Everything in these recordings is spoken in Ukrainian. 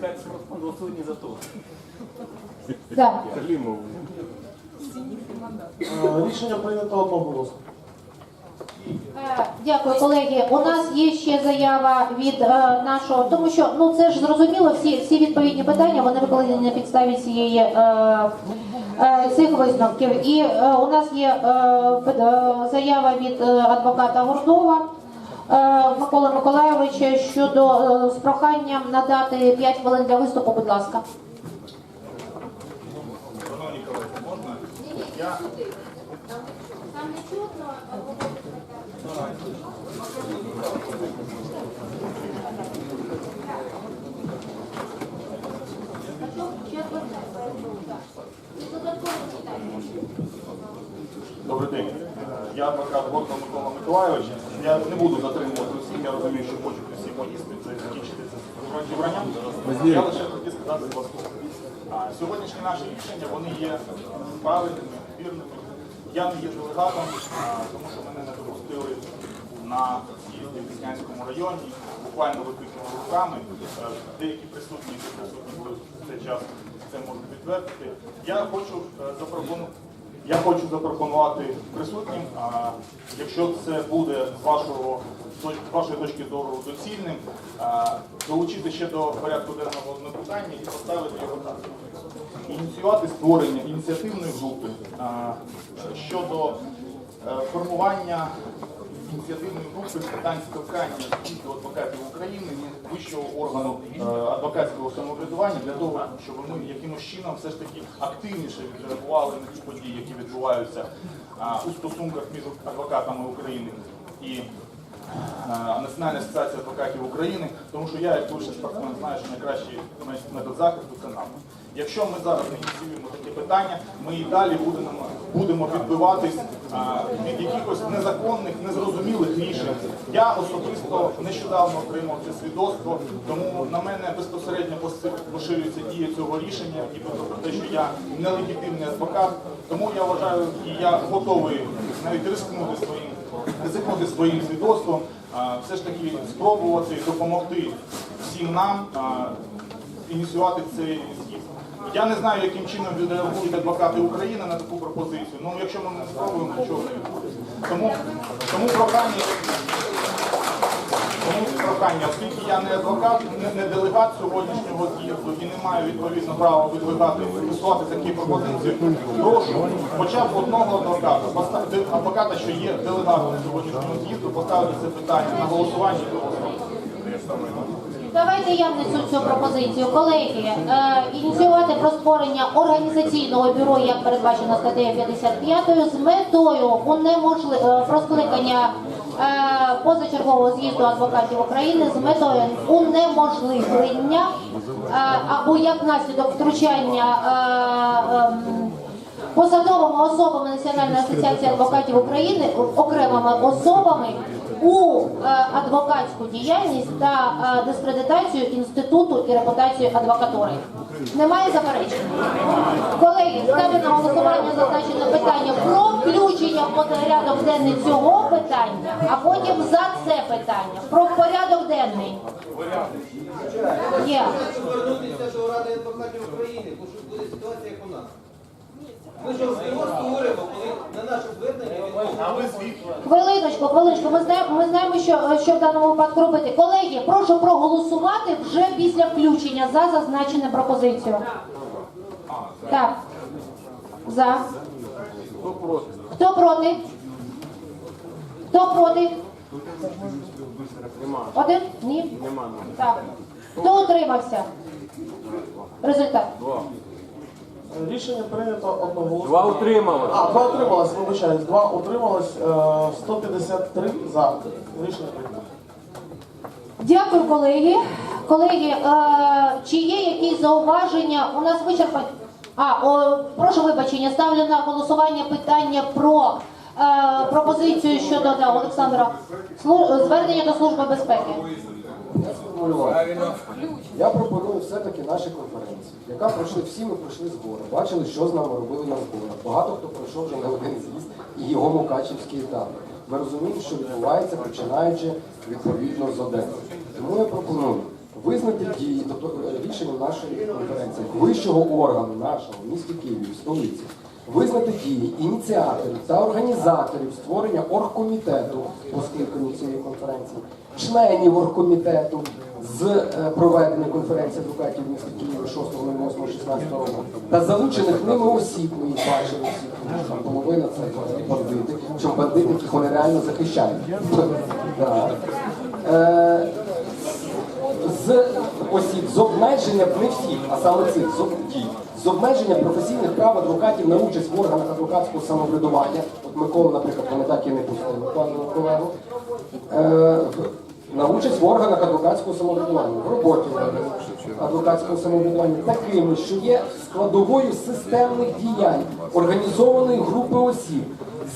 опять проголосуют не за то. Так. Климову. Е, Рішення прийнято одноголосно. Е, Дякую, колеги. У нас є ще заява від е, нашого, тому що ну це ж зрозуміло, всі, всі відповідні питання вони викладені на підставі цієї е, е, цих висновків. І е, у нас є е, пед- е, заява від е, адвоката Гордова. Е, Миколи Миколайовича щодо е, з проханням надати 5 хвилин для виступу, будь ласка. Я добрий день. Е, Я адвокат Гордон Микола Миколайович. Я не буду затримувати усіх, я розумію, що хочуть усі поїсти, це закінчити це зібранням. Я лише хотів сказати два слова. Сьогоднішні наші рішення вони є правильними, вірними. Я не є делегатом, тому що мене не допустили на з'їзді в Піснянському районі, буквально виключеними руками. Е, Деякі присутні, які присутні були в цей час, це можуть підтвердити. Я хочу е, запропонувати. Я хочу запропонувати присутнім, а, якщо це буде з вашого з вашої точки зору доцільним, долучити ще до порядку денного одне питання і поставити його так. Ініціювати створення ініціативної групи щодо е, формування ініціативної групи з питань спілкання з адвокатів України, вищого органу е, адвокатського самоврядування для того, щоб ми якимось чином все ж таки активніше відреагували на ті події, які відбуваються у стосунках між адвокатами України і е, Національна асоціація адвокатів України, тому що я, як бувший спортсмен, знаю, що найкращий метод захисту це нам. Якщо ми зараз не ініціюємо питання, ми і далі будемо, будемо відбиватись від якихось незаконних, незрозумілих рішень. Я особисто нещодавно отримав це свідоцтво, тому на мене безпосередньо поширюється дія цього рішення, нібито про те, що я нелегітимний адвокат. Тому я вважаю, і я готовий навіть рискнути своїм ризикнути своїм свідоцтвом, все ж таки спробувати допомогти всім нам ініціювати цей. Я не знаю, яким чином відреагують адвокати України на таку пропозицію. Ну, якщо ми не спробуємо, нічого не відбудеться. Тому, тому прохання. Тому прохання, оскільки я не адвокат, не, не делегат сьогоднішнього з'їзду і не маю відповідно права видвигати висувати такі пропозиції, прошу хоча б одного адвоката, поставити адвоката, що є делегатом сьогоднішнього з'їзду, поставити це питання на голосування і проголосувати. Давайте я внесу цю пропозицію. Колеги, е, ініціювати про створення організаційного бюро, як передбачено статтею 55, з метою унеможли... е, про скликання е, позачергового з'їзду адвокатів України з метою унеможливлення е, або як наслідок втручання ем, посадовими особами Національної асоціації адвокатів України, окремими особами у е, адвокатську діяльність та е, дискредитацію інституту і репутацію адвокатури. Немає заперечень? Колеги, ставлю на голосування зазначене питання про включення в порядок денний цього питання, а потім за це питання. Про порядок денний. Є. звернутися до Ради адвокатів України, бо буде ситуація, як у нас. Ми ж його коли на наше звернення А ви відповідно. звідки? Хвилиночку, хвилиночку. Ми знаємо, ми знаємо, що, що в даному випадку робити. Колеги, прошу проголосувати вже після включення за зазначену пропозицію. Так. За. Кто против? Хто проти? Хто проти? Один? Ні? Нема. Так. Хто утримався? Результат. Два. Е, Рішення прийнято одноголосно. Два утрималось. А, два утрималось, вибачаюсь. Два утрималось, е, 153 за. Рішення прийнято. Дякую, колеги. Колеги, е, чи є якісь зауваження? У нас вичерпані. А, о, прошу вибачення, ставлю на голосування питання про е, пропозицію щодо да, Олександра Слу- звернення до Служби безпеки. Я пропоную все-таки наші конференції, яка пройшли всі, ми пройшли збори, бачили, що з нами робили на зборах. Багато хто пройшов вже на один з'їзд і його мукачівський етап. Ми розуміємо, що відбувається, починаючи відповідно з Одеси. Тому я пропоную визнати дії, тобто е, рішення нашої конференції, вищого органу нашого в місті Києві, в столиці, визнати дії ініціаторів та організаторів створення оргкомітету по скликанню цієї конференції, членів оргкомітету з е, проведення конференції адвокатів міста Києва 6.08.16 року та залучених ними осіб, ми їх бачили всі, там половина це бандити, чому бандити, яких вони реально захищають. Е, з осіб з обмеженням не всіх, а саме цих з з обмеженням професійних прав адвокатів на участь в органах адвокатського самоврядування. От Микола, наприклад, вони так і не пустили пану колегу. На участь в органах адвокатського самоврядування, в роботі органів адвокатського самоврядування. Такими, що є складовою системних діянь організованої групи осіб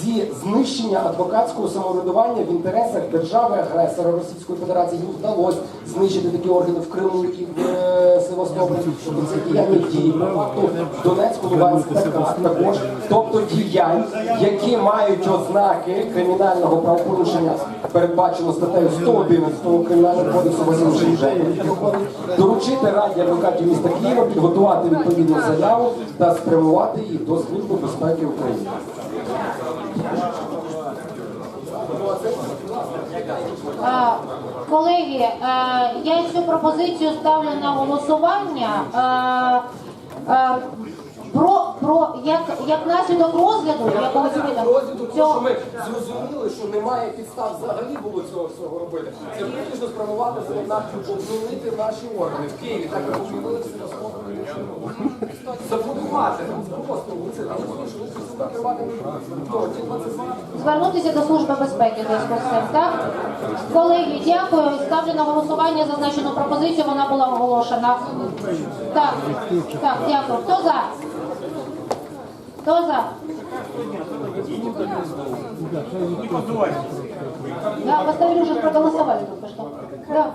зі знищення адвокатського самоврядування в інтересах держави-агресора Російської Федерації. Їм вдалося знищити такі органи в Криму і в е, Севастополі, тобто це діяння дії по факту Донецьку, Луганську також, тобто діянь, які мають ознаки кримінального правопорушення, передбачено статтею 111 Кримінального кодексу Василь вже виходить, доручити Раді адвокатів міста Києва підготувати відповідну заяву та спрямувати її до Служби безпеки України. Колеги, е, я цю пропозицію ставлю на голосування. Е, е, про як, як наслідок розгляду, якого цього ми зрозуміли, що немає підстав взагалі було цього всього робити. Це виключно спрямувати на обновити наші органи в Києві, так як обновили все Заблокувати, просто це там закривати хто, ті 22? звернутися до Служби безпеки зв'язку з цим, так? Колеги, дякую. Ставлю на голосування зазначену пропозицію, вона була оголошена. Так, так, дякую. Хто за? Хто за? Да, поставили уже, проголосовали только что. Да.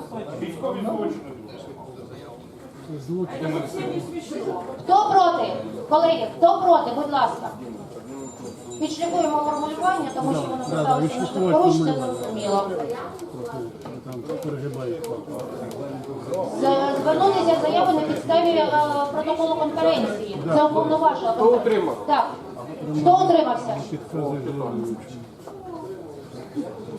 Хто проти? Колеги, хто проти, будь ласка. Підшліфуємо формулювання, тому що воно писалося на порушення, зрозуміло. З- Звернутися з заявою на підставі е, протоколу конференції. Це уповноважила. Хто утримав? Так. Хто утримався?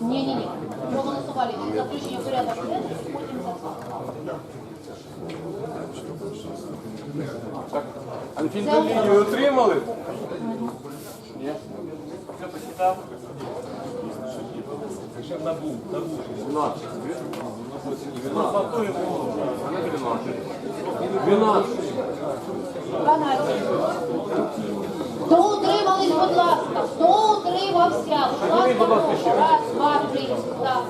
Ні, ні, ні. Проголосували. За включення порядок денний, потім за це. Антидолію отримали? Ні. Все посчитав? Набув, набув. 12. 12. 12. 12. Хто утримались, будь ласка? Хто утримався? Будь ласка. Раз, два, три. Так.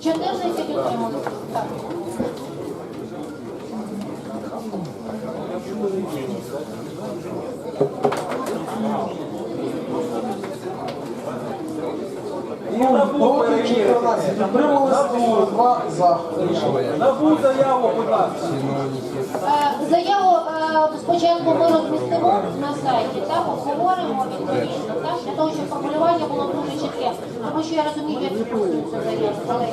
14 утримались. Так. Ну, проти 14. Утримались ну, два. Заяву, будь. Е, Заяву е, спочатку ми розмістимо на сайті, так, обговоримо відповідно, для того, щоб формулювання було дуже чітке. Тому що я розумію, як відпуститься заяву, колеги.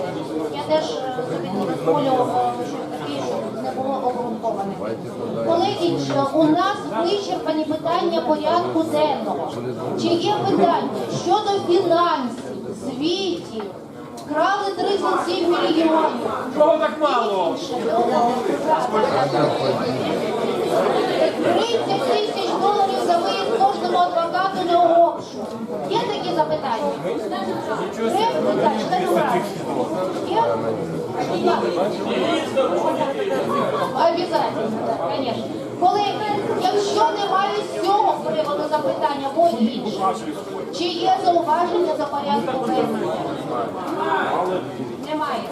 Я теж е, собі не дозволю е, щось таке, щоб не обґрунтоване. Колеги, у нас вичерпані питання порядку денного. Чи є питання щодо фінансів, звітів, Крали 37 мільйонів. Чого так мало? 30 тисяч доларів за виїзд кожному адвокату на обшук. Є такі запитання? Є? Обязательно, конечно. Колеги, якщо немає з цього приводу запитання або іншого, чи є зауваження за порядку? Немає.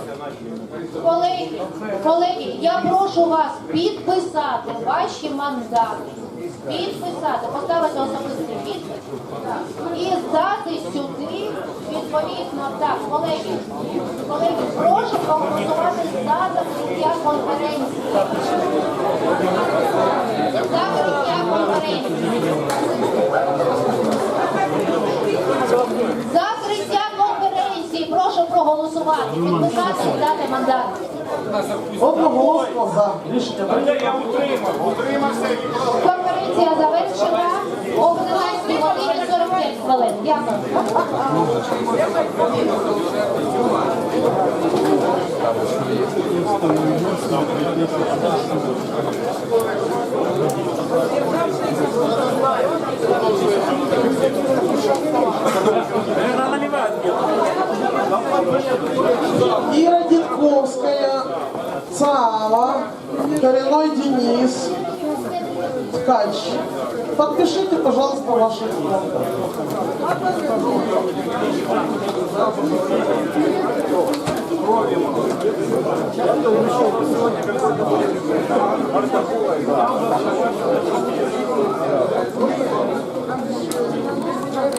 Колеги, колеги, я прошу вас підписати ваші мандати. Підписати, поставити особистий підпис і здати сюди відповідно. Так, колеги, колеги, прошу проголосувати за закриття конференції. Закриття конференції. Закриття конференції. Прошу проголосувати. Підписати і дати мандат. Одноголосно за. Рішення. Конференція завершена о 11 годині 45 хвилин. Дякую. Ткач. Подпишите, пожалуйста, ваши имена.